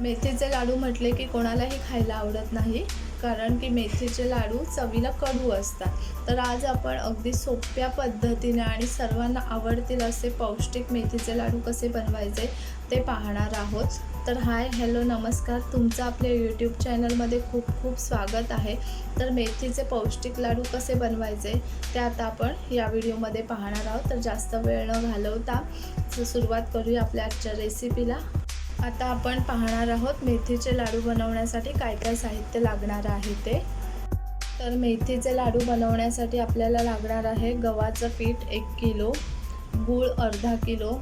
मेथीचे लाडू म्हटले की कोणालाही खायला आवडत नाही कारण की मेथीचे लाडू चवीला कडू असतात. तर आज आपण अगदी सोप्या पद्धतीने आणि सर्वांना आवडतील असे पौष्टिक मेथीचे लाडू कसे बनवायचे ते पाहणार आहोत. तर हाय हॅलो नमस्कार. तुमचं आपल्या यूट्यूब चॅनलमध्ये खूप खूप स्वागत आहे. तर मेथीचे पौष्टिक लाडू कसे बनवायचे ते आता आपण या व्हिडिओमध्ये पाहणार आहोत. तर जास्त वेळ न घालवता सुरुवात करूया आपल्या आजच्या रेसिपीला आता आपण पाहणार आहोत मेथीचे लाडू बनवण्यासाठी काय काय साहित्य लागणार आहे ते. तर मेथीचे लाडू बनवण्यासाठी आपल्याला लागणार आहे गव्हाचं पीठ एक किलो गूळ अर्धा किलो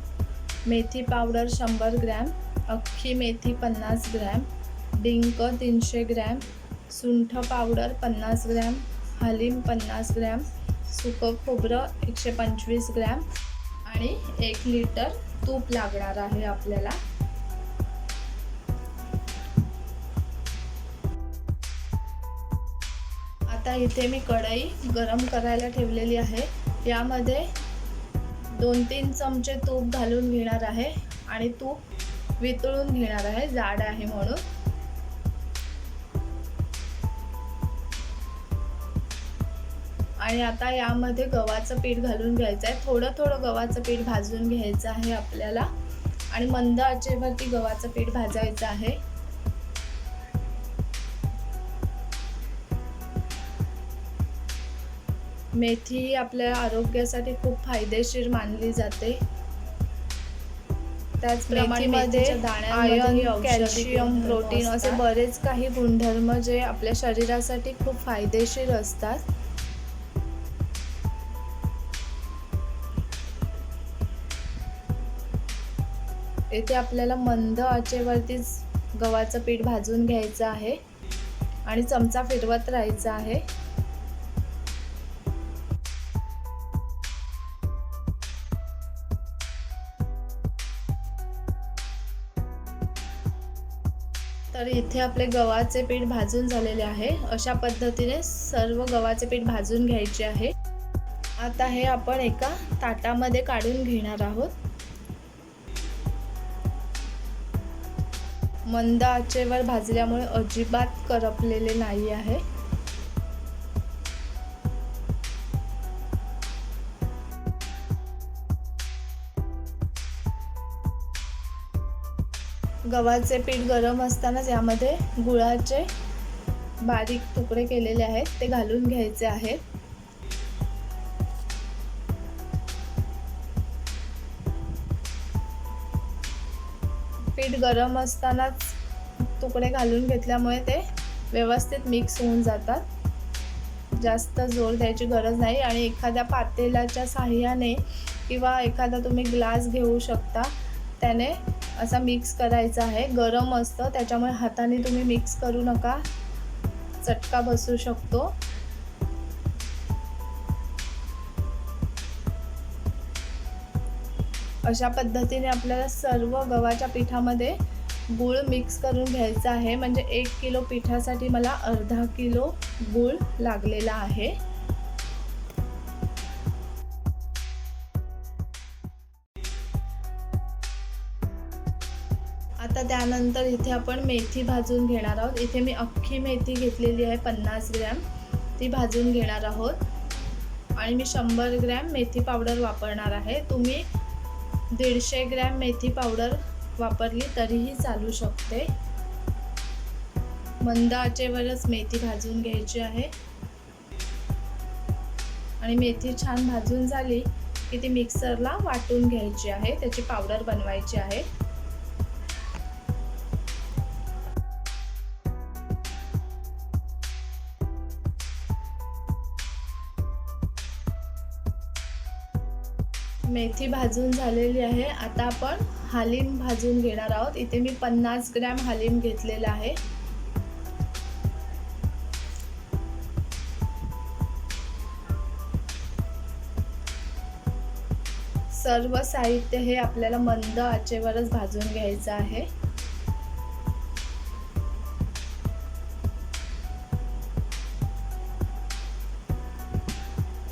मेथी पावडर शंभर ग्रॅम अख्खी मेथी पन्नास ग्रॅम डिंक तीनशे ग्रॅम सुंठ पावडर पन्नास ग्रॅम हलीम पन्नास ग्रॅम सुकं खोबरं एकशे पंचवीस ग्रॅम आणि एक लिटर तूप लागणार आहे आपल्याला. आता इथे मी कढई गरम करायला ठेवलेली आहे. यामध्ये दोन तीन चमचे तूप घालून घेणार आहे आणि तूप वितळून घेणार आहे जाड आहे म्हणून. आणि आता यामध्ये गव्हाचं पीठ घालून घ्यायचं आहे. थोडं थोडं गव्हाचं पीठ भाजून घ्यायचं आहे आपल्याला. आणि मंद आचेवरती गव्हाचं पीठ भाजायचं आहे. मेथी आपल्या आरोग्यासाठी खूप फायदेशीर मानली जाते. त्याचप्रमाणे आयर्न, दाण्यांमध्ये कॅल्शियम, प्रोटीन असे. बरेच काही गुणधर्म जे आपल्या शरीरासाठी खूप फायदेशीर असतात. येथे आपल्याला मंद आचेवरतीच गव्हाचं पीठ भाजून घ्यायचं आहे आणि चमचा फिरवत राहायचा आहे. तर इथे आपले गव्हाचे पीठ भाजून झालेले आहे. अशा पद्धतीने सर्व गव्हाचे पीठ भाजून घ्यायचे आहे. आता हे आपण एका ताटामध्ये काढून घेणार आहोत. मंद आचेवर भाजल्यामुळे अजिबात करपलेले नाही आहे. गव्हाचे पीठ गरम असतानाच यामध्ये गुळाचे बारीक तुकडे केलेले आहेत. ते घालून घ्यायचे आहेत. पीठ गरम असतानाच तुकडे घालून घेतल्यामुळे ते व्यवस्थित मिक्स होऊन जातात. जास्त जोर द्यायची गरज नाही आणि एखाद्या पातेल्याच्या साह्याने किंवा एखादा तुम्ही ग्लास घेऊ शकता त्याने असा मिक्स करायचा आहे. गरम असतं त्याच्यामुळे हाताने तुम्ही मिक्स करू नका. चटका बसू शकतो. अशा पद्धतीने आपल्याला सर्व गव्हाच्या पिठामध्ये गूळ मिक्स करून घ्यायचा आहे. म्हणजे एक किलो पिठासाठी मला अर्धा किलो गूळ लागलेला आहे. आता त्यानंतर इथे आपण मेथी भाजून घेणार आहोत. इथे मी अख्खी मेथी घेतलेली आहे पन्नास ग्रॅम. ती भाजून घेणार आहोत. आणि मी शंभर ग्रॅम मेथी पावडर वापरणार आहे. तुम्ही दीडशे ग्रॅम मेथी पावडर वापरली तरीही चालू शकते. मंद आचेवरच मेथी भाजून घ्यायची आहे. आणि मेथी छान भाजून झाली की ती मिक्सरला वाटून घ्यायची आहे. त्याची पावडर बनवायची आहे. मेथी भाजून झालेली आहे. आता आपण हालीम भाजून घेणार आहोत. इथे मी पन्नास ग्रॅम हालीम घेतलेला आहे. सर्व साहित्य हे आपल्याला मंद आचेवरच भाजून घ्यायचं आहे.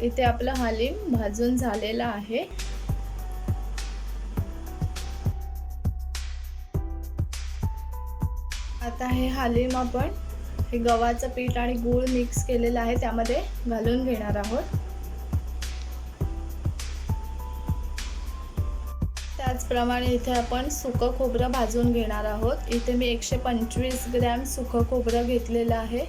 इथे आपलं हालीम भाजून झालेलं आहे. आता हे हालीम आपण हे गव्हाचं पीठ आणि गूळ मिक्स केलेलं आहे त्यामध्ये घालून घेणार आहोत. त्याचप्रमाणे इथे आपण सुकं खोबरं भाजून घेणार आहोत. इथे मी एकशे पंचवीस ग्रॅम सुकं खोबरं घेतलेलं आहे.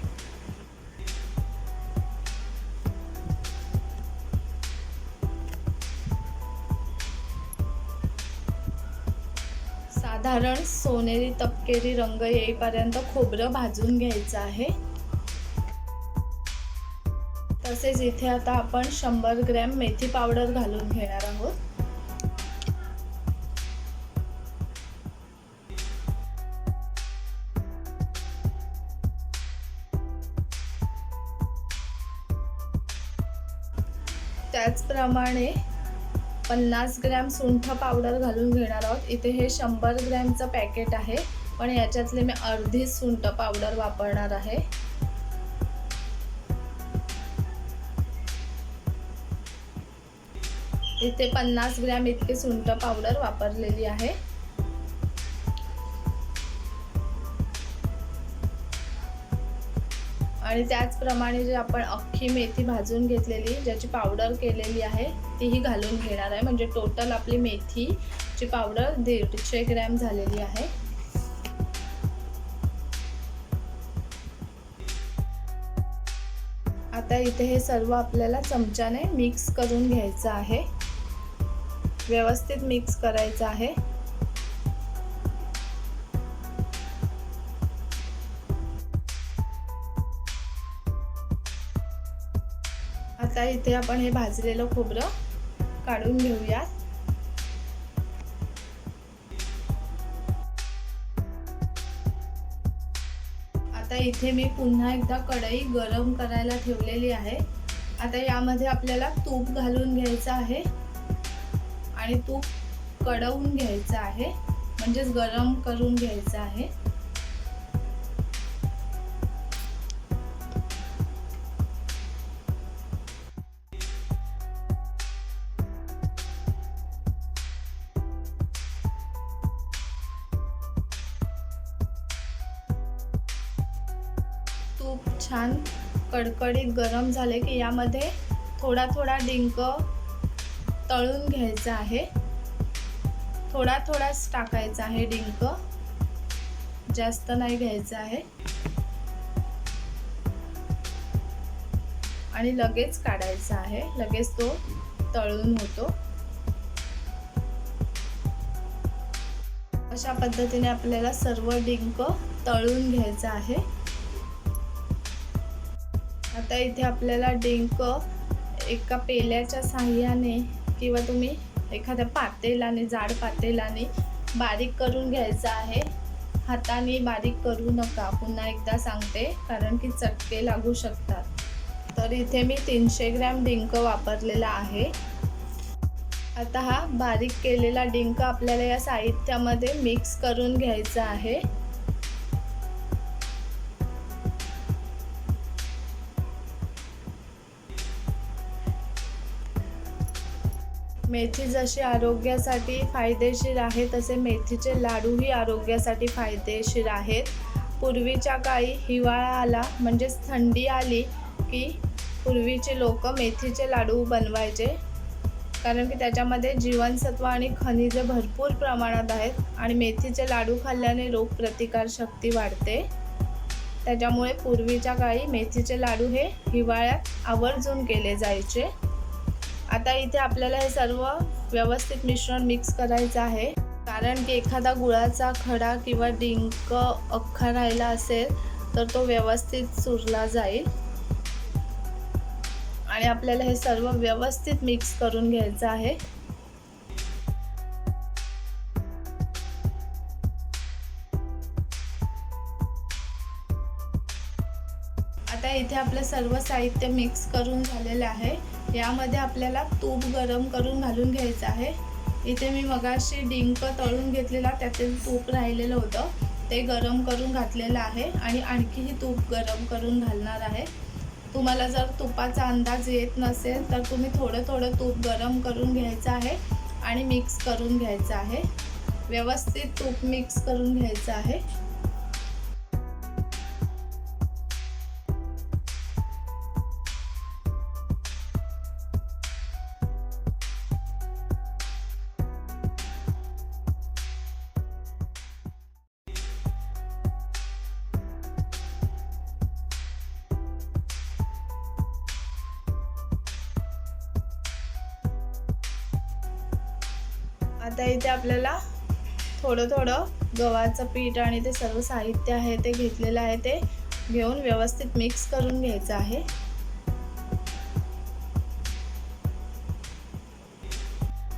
साधारण सोनेरी तपकेरी रंग येईपर्यंत खोबरं भाजून घ्यायचं आहे. तसेच इथे आता आपण शंभर ग्रॅम मेथी पावडर घालून घेणार आहोत. त्याचप्रमाणे पन्नास ग्रॅम सुंठ पावडर घालून घेणार आहोत. इथे हे शंभर ग्रॅमचं पॅकेट आहे. पण याच्यातले मी अर्धी सुंठ पावडर वापरणार आहे. इथे पन्नास ग्रॅम इतके सुंठ पावडर वापरलेली आहे. आणि त्याचप्रमाणे जे आपण अख्खी मेथी भाजून घेतलेली ज्याची पावडर केलेली आहे तीही घालून घेणार आहे. म्हणजे टोटल आपली मेथीची पावडर दीडशे ग्रॅम झालेली आहे. आता इथे हे सर्व आपल्याला चमच्याने मिक्स करून घ्यायचं आहे. व्यवस्थित मिक्स करायचं आहे. आता इथे आपण हे भाजलेलं खोबरं काढून घेऊयात. आता इथे मी पुन्हा एकदा कढई गरम करायला ठेवलेली आहे. आता यामध्ये आपल्याला तूप घालून घ्यायचं आहे आणि तूप कडवून घ्यायचं आहे म्हणजेच गरम करून घ्यायचं आहे. छान कडकडीत गरम झाले की यामध्ये थोडा थोडा डिंक तळून घ्यायचा आहे. थोडा थोडाच टाकायचा आहे डिंक. जास्त नाही घ्यायचं आहे. आणि लगेच काढायचा आहे. लगेच तो तळून होतो. अशा पद्धतीने आपल्याला सर्व डिंक तळून घ्यायचं आहे. आता इथे आपल्याला डिंक एका पेल्याच्या साह्याने किंवा तुम्ही एखाद्या पातेलाने जाड पातेलाने बारीक करून घ्यायचं आहे. हाताने बारीक करू नका. पुन्हा एकदा सांगते कारण की चटके लागू शकतात. तर इथे मी तीनशे ग्रॅम डिंक वापरलेला आहे. आता हा बारीक केलेला डिंक आपल्याला या साहित्यामध्ये मिक्स करून घ्यायचा आहे. मेथी जशी आरोग्यासाठी फायदेशीर आहे तसे मेथीचे लाडूही आरोग्यासाठी फायदेशीर आहेत. पूर्वीच्या काळी हिवाळा आला म्हणजेच थंडी आली की पूर्वीचे लोक मेथीचे लाडू बनवायचे. कारण की त्याच्यामध्ये जीवनसत्व आणि खनिजे भरपूर प्रमाणात आहेत आणि मेथीचे लाडू खाल्ल्याने रोगप्रतिकारशक्ती वाढते. त्याच्यामुळे पूर्वीच्या काळी मेथीचे लाडू हे हिवाळ्यात आवर्जून केले जायचे. आता इथे आपल्याला हे सर्व व्यवस्थित मिश्रण मिक्स करायचं आहे. कारण की एखादा गुळाचा खडा किंवा डिंक अख्खा राहिला असेल तर तो व्यवस्थित चुरला जाईल. आणि आपल्याला हे सर्व व्यवस्थित मिक्स करून घ्यायचं आहे. आता इथे आपलं सर्व साहित्य मिक्स करून झालेलं आहे. यामध्ये आपल्याला तूप गरम करून घालून घ्यायचं आहे. इथे मी मगाशी डिंक तळून घेतलेला त्यातील तूप राहिलेलं होतं. ते गरम करून घातलेलं आहे आणि आणखीही तूप गरम करून घालणार आहे. तुम्हाला जर तुपाचा अंदाज येत नसेल तर तुम्ही थोडं थोडं तूप गरम करून घ्यायचं आहे आणि मिक्स करून घ्यायचं आहे. व्यवस्थित तूप मिक्स करून घ्यायचं आहे. आता इथे आपल्याला थोडं थोडं गव्हाचं पीठ आणि ते सर्व साहित्य आहे ते घेतलेलं आहे ते घेऊन व्यवस्थित मिक्स करून घ्यायचं आहे.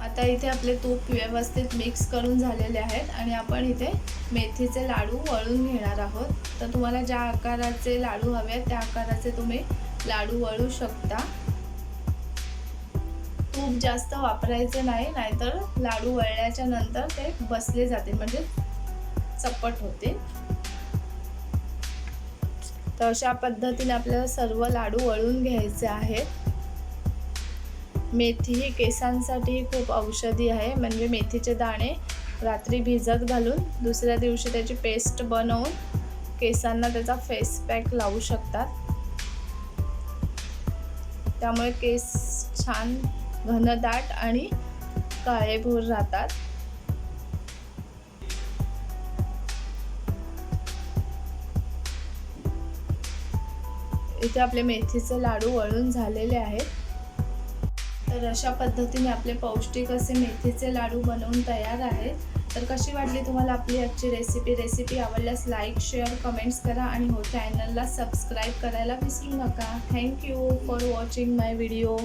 आता इथे आपले तूप व्यवस्थित मिक्स करून झालेले आहेत आणि आपण इथे मेथीचे लाडू वळून घेणार आहोत. तर तुम्हाला ज्या आकाराचे लाडू हवे आहेत त्या आकाराचे तुम्ही लाडू वळू शकता. तूप जास्त वापरायचे नाही नाहीतर लाडू वळल्याच्या नंतर ते बसले जाते म्हणजे चपट होते. तर अशा पद्धतीने आपल्याला सर्व लाडू वळून घ्यायचे आहेत. मेथी ही केसांसाठी खूप औषधी आहे म्हणजे मेथीचे दाणे रात्री भिजत घालून दुसऱ्या दिवशी त्याची पेस्ट बनवून केसांना त्याचा फेस पॅक लावू शकतात. त्यामुळे केस छान घनदाट आणि काळेभोर राहतात. इथे आपले मेथीचे लाडू वळून झालेले आहेत. तर अशा पद्धतीने आपले पौष्टिक असे मेथीचे लाडू बनवून तयार आहेत. तर कशी वाटली तुम्हाला आपली आजची रेसिपी रेसिपी आवडल्यास लाईक शेअर कमेंट्स करा आणि हो चॅनलला सबस्क्राईब करायला विसरू नका. Thank you for watching my video